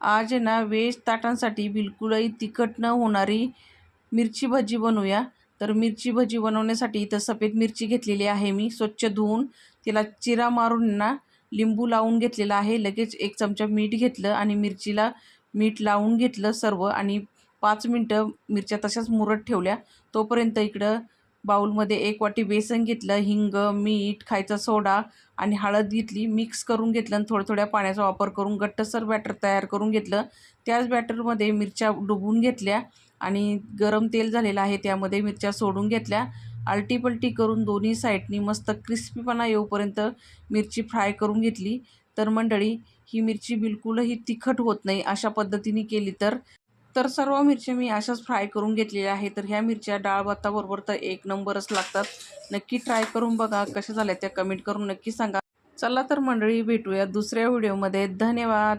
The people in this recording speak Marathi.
आज ना व्हेज ताटांसाठी बिलकुलही तिखट न होणारी मिरची भजी बनवूया. तर मिरची भजी बनवण्यासाठी इथं सफेद मिरची घेतलेली आहे मी स्वच्छ धुवून. तिला चिरा मारून ना लिंबू लावून घेतलेला आहे. लगेच एक चमचा मीठ घेतलं आणि मिरचीला मीठ लावून घेतलं सर्व आणि पाच मिनटं मिरच्या तशाच मुरत ठेवल्या. तोपर्यंत इकडं बाऊलमध्ये एक वाटी बेसन घेतलं हिंग मीठ खायचा सोडा आणि हळद घेतली मिक्स करून घेतलं आणि थोड्या थोड्या पाण्याचा वापर करून गट्टसर बॅटर तयार करून घेतलं. त्याच बॅटरमध्ये मिरच्या डुबून घेतल्या आणि गरम तेल झालेलं आहे त्यामध्ये मिरच्या सोडून घेतल्या. आलटीपलटी करून दोन्ही साईडनी मस्त क्रिस्पीपणा येऊपर्यंत मिरची फ्राय करून घेतली. तर मंडळी ही मिरची बिलकुलही तिखट होत नाही अशा पद्धतीने केली तर तर सर्व मिरच्या मी अशाच फ्राय करून घेतलेल्या आहे तर ह्या मिरच्या डाळ भाताबरोबर तर एक नंबरच लागतात. नक्की ट्राय करून बघा कशा झाल्या त्या. कमेंट करून नक्की सांगा. चला तर मंडळी भेटूया दुसऱ्या व्हिडिओमध्ये धन्यवाद.